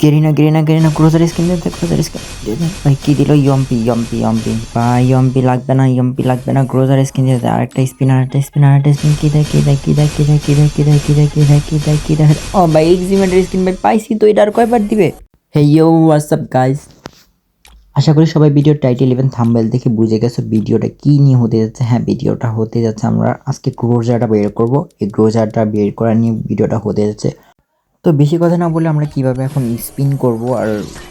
Garena Garena Garena ক্রোজার skin দিতে ক্রোজার স্কিন ভাই কী দিল ইয়ম্পি ইয়ম্পি ইয়ম্পি ভাই ইয়ম্পি লাগবে না ইয়ম্পি লাগবে না ক্রোজার স্কিন দিতে আরেকটা স্পিন আরেকটা স্পিন আরেকটা স্পিন কী দেয় কী দেয় কী দেয় কী দেয় কী দেয় কী দেয় কী দেয় কী দেয় কী দেয় কী দেয় ও ভাই এক্সিমেন্টের স্কিন পাইছি তো এটা আর কয়বার দিবে হে ইউ গাইস আশা করি সবাই ভিডিও টাইটেল ইভেন থাম্বেল দেখে বুঝে গেছো ভিডিওটা কী নিয়ে হতে যাচ্ছে হ্যাঁ ভিডিওটা হতে যাচ্ছে আমরা আজকে গ্রোজারটা বের করব এই গ্রোজারটা বের করা নিয়ে ভিডিওটা হতে যাচ্ছে তো বেশি কথা না বলে আমরা কীভাবে এখন স্পিন করব আর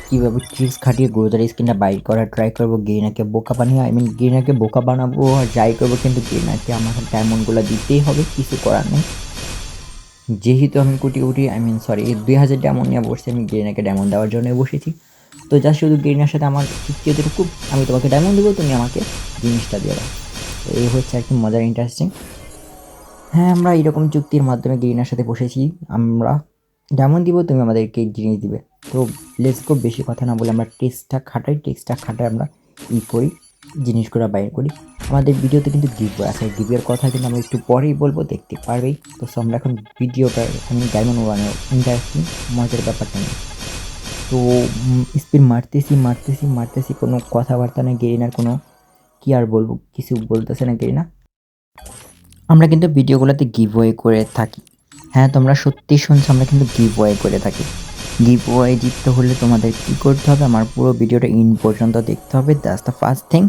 কীভাবে ট্রিক্স খাটিয়ে গ্রোজার স্কিনটা বাইর করার ট্রাই করব গেরিনাকে বোকা বানিয়ে আই মিন গেরিনাকে বোকা বানাবো আর যাই করব, কিন্তু গেরিনাকে আমাকে ডায়মন্ডগুলো দিতেই হবে, কিছু করার নেই। যেহেতু আমি crore crore I mean sorry দুই হাজার ডায়মন্ড নিয়ে বসছি আমি গেরিনাকে ডায়মন্ড দেওয়ার জন্য বসেছি। তো যা শুধু গেরিনার সাথে আমার চুক্তি যতটুকু আমি তোমাকে ডায়মন্ড দেবো, তুমি আমাকে জিনিসটা দিয়ে দাও। তো এই হচ্ছে আর কি মজার ইন্টারেস্টিং হ্যাঁ আমরা এরকম চুক্তির মাধ্যমে গেরিনার সাথে বসেছি, আমরা যেমন দিব, তুমি আমাদেরকে জিনিস দিবে। তো লেটস গো বেশি কথা না বলে আমরা টেক্সটটা খাটাই টেক্সটটা খাটাই আমরা ই করি, জিনিসগুলো বাইর করি। আমাদের ভিডিওতে কিন্তু গিভ আছে গিভের কথা কিন্তু আমরা একটু পরেই বলব, দেখতে পারবেই। তো আমরা এখন ভিডিওটা আমি ডায়মন্ড ওয়ানের ইন্টারেস্টিং মজার ব্যাপারটা নিই তো স্পিড মারতেছি মারতেছি মারতেছি, কোনো কথাবার্তা নেই গেরিনার কোনো কি আর বলব, কিছু বলতেছে না গেরিনা। আমরা কিন্তু ভিডিওগুলোতে গিভ ওয়ে করে থাকি। হ্যাঁ তোমরা সত্যি শুনছো, আমরা কিন্তু গিভ ওয়ে করে থাকি। গিভ ওয়ে জিততে হলে তোমাদের কী করতে হবে? আমার পুরো ভিডিওটা ইন পর্যন্ত দেখতে হবে that's the first thing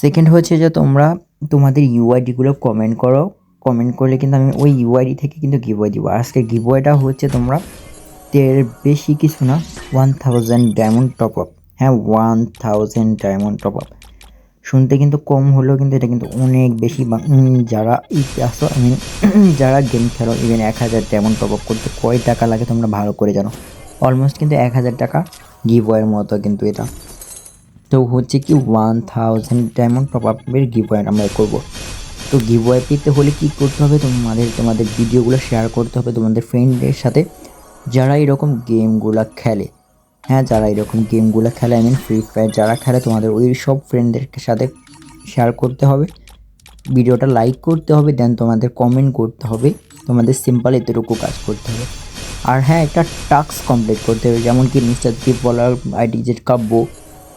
second হচ্ছে যে তোমরা তোমাদের ইউআইডিগুলো কমেন্ট করো। কমেন্ট করলে কিন্তু আমি ওই ইউআইডি থেকে কিন্তু গিভ ওয়ে দিব। আজকে গিভ ওয়েটা হচ্ছে তোমরা এর বেশি কিছু না one thousand diamond top up হ্যাঁ one thousand diamond top up শুনতে কিন্তু কম হলেও কিন্তু এটা কিন্তু অনেক বেশি যারা আসো আই মিন যারা গেম খেলো ইভেন এক হাজার ডায়মন্ড টপ আপ করতে, কয় টাকা লাগে তোমরা ভালো করে জানো? অলমোস্ট কিন্তু এক হাজার টাকা গিভ ওয়ের মতো কিন্তু এটা। তো হচ্ছে কি ওয়ান থাউজেন্ড ডায়মন্ড টপ আপের গিভ ওয়ে আমরা করব। তো গিভ ওয়ে পেতে হলে কী করতে হবে? তোমাদের তোমাদের ভিডিওগুলো শেয়ার করতে হবে তোমাদের ফ্রেন্ডের সাথে। যারা এরকম গেমগুলো খেলে হ্যাঁ যারা এরকম গেমগুলো খেলে আই মিন ফ্রি ফায়ার যারা খেলে, তোমাদের ওই সব ফ্রেন্ডদের সাথে শেয়ার করতে হবে। ভিডিওটা লাইক করতে হবে দেন তোমাদের কমেন্ট করতে হবে। তোমাদের সিম্পল এতটুকু কাজ করতে হবে। আর হ্যাঁ একটা টাস্ক কমপ্লিট করতে হবে, যেমন কি মিস্টার ত্রিপলার আইডি যে কাব্য,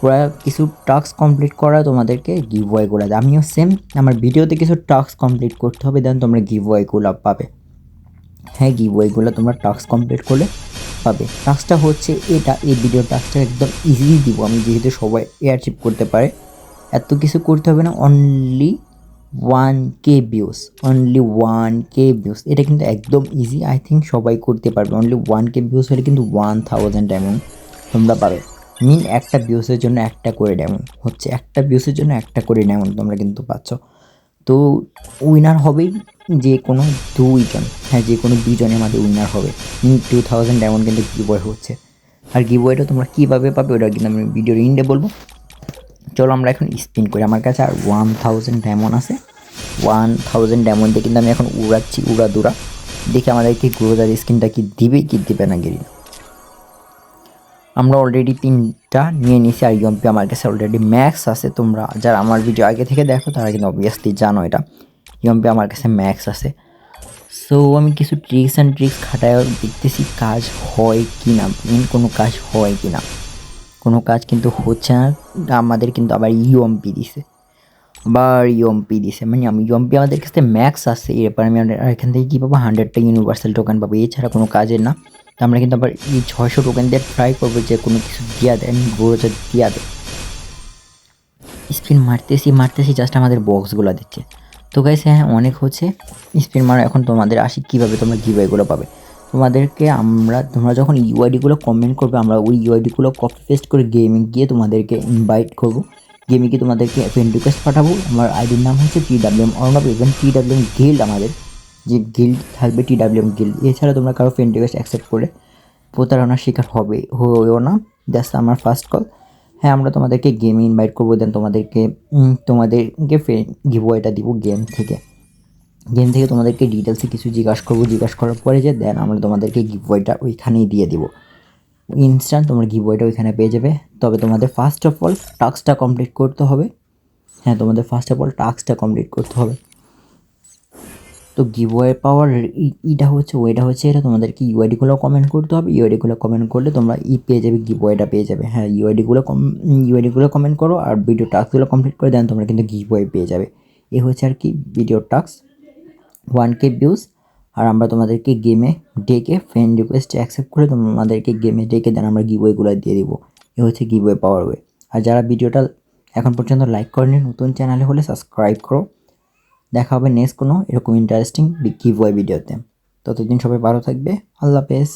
ওরা কিছু টাস্ক কমপ্লিট করা তোমাদেরকে গিভ ওয়েগুলো দেয়। আমিও সেম আমার ভিডিওতে কিছু টাস্ক কমপ্লিট করতে হবে দেন তোমরা গিভ ওয়েগুলো পাবে। হ্যাঁ গিভ ওয়েগুলো তোমরা টাস্ক কমপ্লিট করলে পাবে। টাস্কটা হচ্ছে এটা, এই ভিডিও টাস্কটা একদম ইজিলি দিব আমি, যেহেতু সবাই এয়ারচিপ করতে পারে। এত কিছু করতে হবে না only one K views only one K views এটা কিন্তু একদম ইজি আই থিঙ্ক সবাই করতে পারবে। অনলি ওয়ান কে ভিউস হলে কিন্তু ওয়ান থাউজেন্ড ডায়মন্ড তোমরা পাবে। মিন একটা ভিউসের জন্য একটা করে ডায়মন্ড হচ্ছে একটা ভিউসের জন্য একটা করে ডায়মন্ড তোমরা কিন্তু পাচ্ছ। তো উইনার হবেই যে কোনো দুইজন হ্যাঁ যে কোনো দুইজনে আমাদের উইনার হবে। টু থাউজেন্ড ডায়মন্ড কিন্তু কী গিবয় হচ্ছে। আর গিবয়টা তোমরা কীভাবে পাবে ওটা কিন্তু আমি ভিডিওর ইন্ডে বলব। চলো আমরা এখন স্পিন করি। আমার কাছে আর ওয়ান থাউজেন্ড ডায়মন্ড আছে। ওয়ান থাউজেন্ড ডায়মন্ডে কিন্তু আমি এখন উড়াচ্ছি উড়া দুরা দেখি আমাদেরকে গ্রোজার স্কিনটা কি দিবে কি দিবে না গেরি আমরা অলরেডি তিনটা নিয়ে নিয়েছি আর ইউএমপি আমার কাছে অলরেডি ম্যাক্স আছে। তোমরা যারা আমার ভিডিও আগে থেকে দেখো, তারা কিন্তু অবভিয়াসলি জানো এটা। ইউএমপি আমার কাছে ম্যাক্স আছে। সো আমি কিছু ট্রিক্স অ্যান্ড ট্রিক্স খাটায় দেখতেছি, কাজ হয় কি না মেন কোনো কাজ হয় কি না কোনো কাজ কিন্তু হচ্ছে না, আমাদের কিন্তু আবার ইউএমপি দিছে। আবার ইউএমপি দিছে। মানে আমি ইউএমপি আমাদের কাছে ম্যাক্স আছে, এরপর আমি এখান থেকে কী পাবো? হান্ড্রেডটা ইউনিভার্সাল টোকেন পাবো। এছাড়া কোনো কাজের না। আমরা কিন্তু আবার এই ছয়শো টোকেন দিয়ে ট্রাই করব যে কোনো কিছু দিয়া দেয় গোড়োটা দিয়া দেয়। স্পিন মারতেছি মারতেছি জাস্ট আমাদের বক্সগুলো দিচ্ছে। তো গাইস হ্যাঁ অনেক হচ্ছে। স্পিন মারা, এখন তোমাদের আসি কীভাবে তোমরা গিভাইগুলো পাবে। তোমাদেরকে আমরা, তোমরা যখন ইউআইডিগুলো কমেন্ট করবে, আমরা ওই ইউআইডিগুলো কপি পেস্ট করে গেমে গিয়ে তোমাদেরকে ইনভাইট করব। গেমে গিয়ে তোমাদেরকে ফ্রেন্ড রিকোয়েস্ট পাঠাবো। আমার আইডির নাম হচ্ছে T W M Arnab even T W guild আমাদের। যে গিল্ড থাকবে টি ডাব্লিউ এম গিল্ড এছাড়া তোমরা কারও ফ্রেন্ড রিকোয়েস্ট অ্যাকসেপ্ট করে প্রতারণার শিকার হবে, হয়েও না। জাস্ট আমার ফার্স্ট কল হ্যাঁ আমরা তোমাদেরকে গেমে ইনভাইট করব দেন তোমাদেরকে তোমাদেরকে গিভওয়েটা দিব গেম থেকে। গেম থেকে তোমাদেরকে ডিটেলসে কিছু জিজ্ঞাসা করব, জিজ্ঞাসা করার পরে যে দেন আমরা তোমাদেরকে গিভওয়েটা ওইখানেই দিয়ে দিব। ইনস্ট্যান্ট তোমরা গিভওয়েটা ওইখানে পেয়ে যাবে। তবে তোমাদের ফার্স্ট অফ অল টাস্কটা কমপ্লিট করতে হবে। হ্যাঁ তোমাদের ফার্স্ট অফ অল টাস্কটা কমপ্লিট করতে হবে। তো গিভওয়ে পাওয়ার ইটা হচ্ছে, ওইটা হচ্ছে এটা, তোমাদেরকে ইউআইডিগুলো কমেন্ট করতে হবে। ইউআইডিগুলো কমেন্ট করলে তোমরা ই পেয়ে যাবে গিভওয়েটা পেয়ে যাবে। হ্যাঁ ইউআইডিগুলো কম ইউআইডিগুলো কমেন্ট করো আর ভিডিও টাস্কগুলো কমপ্লিট করে দেন, তোমরা কিন্তু গিভওয়ে পেয়ে যাবে। এ হচ্ছে আর কি video task one K views আর আমরা তোমাদেরকে গেমে ডেকে ফ্রেন্ড রিকোয়েস্ট অ্যাকসেপ্ট করে তোমাদেরকে গেমে ডেকে দেন, আমরা গিভওয়েগুলো দিয়ে দিব। এ হচ্ছে গিভওয়ে পাওয়ার ওয়ে আর যারা ভিডিওটা এখন পর্যন্ত লাইক করেনি, নতুন চ্যানেলে হলে সাবস্ক্রাইব করো। দেখা হবে নেক্সট কোনো এরকম ইন্টারেস্টিং গিভওয়ে ভিডিওতে ততদিন সবাই ভালো থাকবে। আল্লাহ হাফেজ।